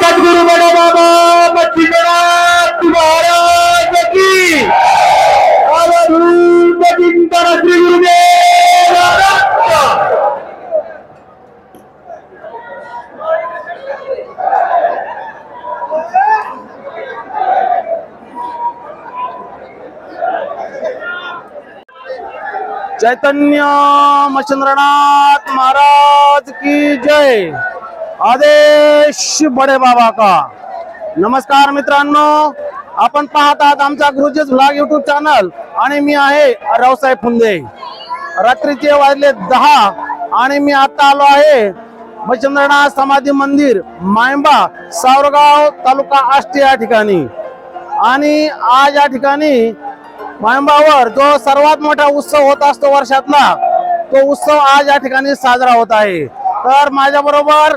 सद्गुरु बडे बाबा बद्रीनाथ महाराज की अवधूत चिंतन श्री गुरुदेव चैतन्य मच्छंद्रनाथ महाराज की जय। आदेश बडे बाबा का. नमस्कार मित्रांनो आपण पाहत आहात आमचा गुरुजीज व्लॉग युट्यूब चॅनल आणि मी आहे रावसाहेब फुंदे. रात्रीचे वाजले दहा आणि मी आता आलो आहे मच्छिंद्रनाथ समाधी मंदिर मायंबा सावरगाव तालुका आष्टी या ठिकाणी. आणि आज या ठिकाणी मायंबावर जो सर्वात मोठा उत्सव होत असतो वर्षातला तो उत्सव आज या ठिकाणी साजरा होत आहे. तर माझ्याबरोबर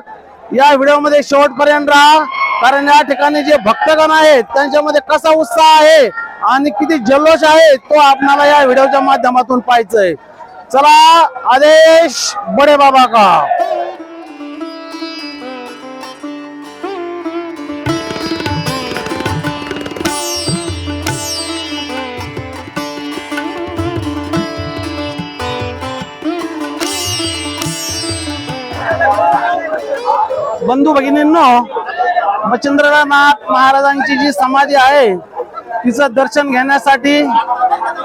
या व्हिडिओमध्ये शेवटपर्यंत राहा कारण या ठिकाणी जे भक्तगण आहेत त्यांच्यामध्ये कसा उत्साह आहे आणि किती जल्लोष आहे तो आपणाला या व्हिडिओच्या माध्यमातून पाहायचंय. चला आदेश बडे बाबा का? बंधू भगिनींनो मच्छिंद्रनाथ महाराजांची जी समाधी आहे तिचं दर्शन घेण्यासाठी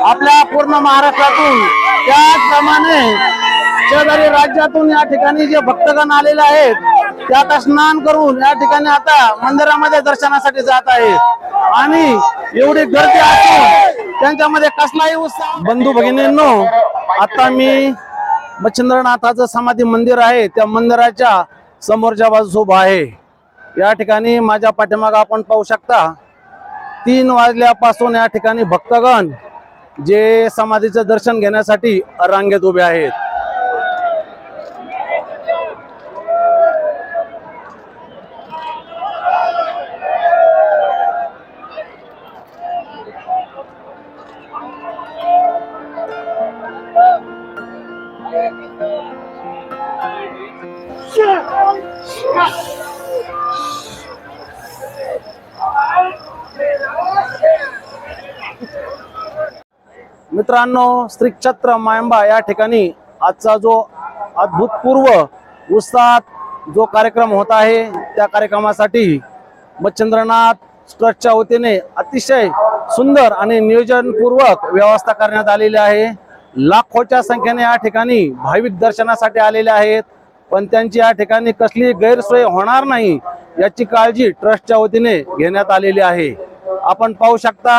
आपल्या पूर्ण महाराष्ट्रातून त्याचप्रमाणे शेजारी राज्यातून या ठिकाणी जे भक्तगण आलेले आहेत ते आता स्नान करून या ठिकाणी आता मंदिरामध्ये दर्शनासाठी जात आहेत. आणि एवढी गर्दी असून त्यांच्यामध्ये कसलाही उत्साह बंधू भगिनींनो आता मी मच्छिंद्रनाथाचं समाधी मंदिर आहे त्या मंदिराच्या समोरच्या बाजूस उभा आहे. या ठिकाणी माझ्या पाठीमाग आपण पाहू शकता तीन वाजल्यापासून या ठिकाणी भक्तगण जे समाधीचं दर्शन घेण्यासाठी रांगेत उभे आहेत. मित्रांनो श्री मायंबा या ठिकाणी आजचा जो अद्भुतपूर्व उत्साहात जो कार्यक्रम होत आहे त्या कार्यक्रमासाठी मच्छिंद्रनाथ ट्रस्टच्या वतीने अतिशय सुंदर आणि नियोजनपूर्वक व्यवस्था करण्यात आलेली आहे. लाखोच्या संख्येने या ठिकाणी भाविक दर्शनासाठी आलेले आहेत. पण त्यांची या ठिकाणी कसली गैरसोय होणार नाही याची काळजी ट्रस्टच्या वतीने घेण्यात आलेली आहे. आपण पाहू शकता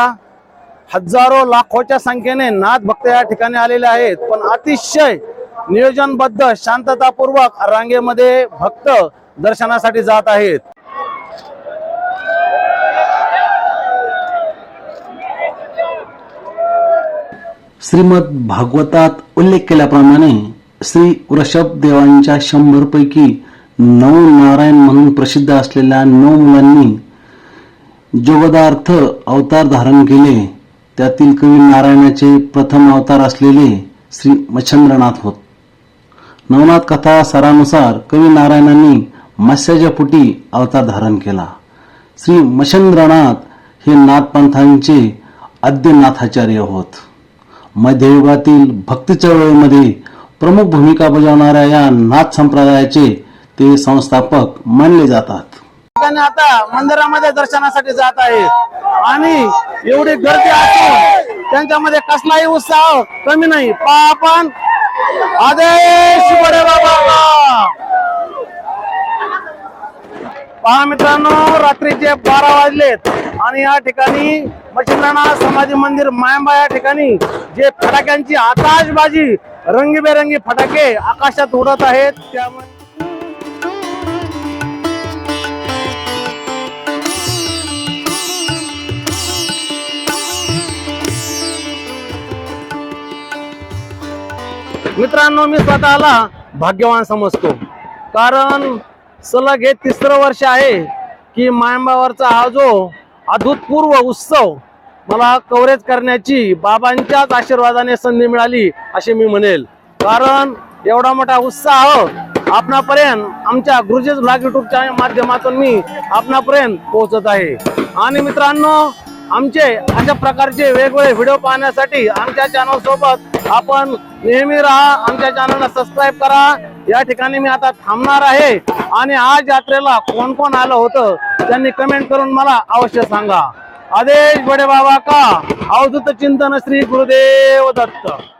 हजारो लाखोच्या संख्येने नाथ भक्त या ठिकाणी आलेले आहेत पण अतिशय नियोजनबद्ध शांततापूर्वक रांगेमध्ये भक्त दर्शनासाठी जात आहेत. श्रीमद भागवतात उल्लेख केल्याप्रमाणे श्री वृषभ देवांच्या शंभर पैकी नऊ नारायण म्हणून प्रसिद्ध असलेल्या नऊ मुलांनी जोगदार्थ अवतार धारण केले. त्यातील कवी नारायणाचे प्रथम अवतार असलेले श्री मच्छंद्रनाथ होत. नवनाथ कथा सरानुसार कवी नारायणांनी मत्स्याच्या पोटी अवतार धारण केला. श्री मच्छंद्रनाथ हे नाथपंथांचे आद्यनाथाचार्य होत. मध्ययुगातील भक्ती चळवळीमध्ये प्रमुख भूमिका बजावणाऱ्या या नाथ संप्रदायाचे ते संस्थापक मानले जातात. आता मंदिरामध्ये दर्शनासाठी जात आहेत. आणि एवढी गर्दी असून त्यांच्यामध्ये कसलाही उत्साह कमी नाही. पहा आपण आदेश बडे बाबा. पहा मित्रांनो रात्रीचे बारा वाजलेत आणि या ठिकाणी मच्छिंद्रनाथ समाधी मंदिर मायंबा या ठिकाणी जे फटाक्यांची आताशबाजी रंगीबेरंगी फटाके आकाशात उडत आहेत. त्यामुळे मित्रांनो मी स्वतःला भाग्यवान समजतो. कारण सलग हे तिसरं वर्ष आहे की मायंबावरचा हा जो अभूतपूर्व उत्सव मला कव्हरेज करण्याची बाबांच्याच आशीर्वादाने संधी मिळाली असे मी म्हणेल. कारण एवढा मोठा उत्साह आपणापर्यंत आमच्या गुरुजीच ब्लॉग युट्यूबच्या माध्यमातून मी आपणापर्यंत पोहोचत आहे. आणि मित्रांनो आमचे अशा प्रकारचे वेगवेगळे व्हिडिओ पाहण्यासाठी आमच्या चॅनल सोबत आपण नेहमी राहा आमच्या चॅनलला सबस्क्राईब करा. या ठिकाणी मी आता थांबणार आहे आणि आज यात्रेला कोण कोण आलं होतं त्यांनी कमेंट करून मला अवश्य सांगा. आदेश बडे बाबा का? अवधूत चिंतन श्री गुरुदेव दत्त.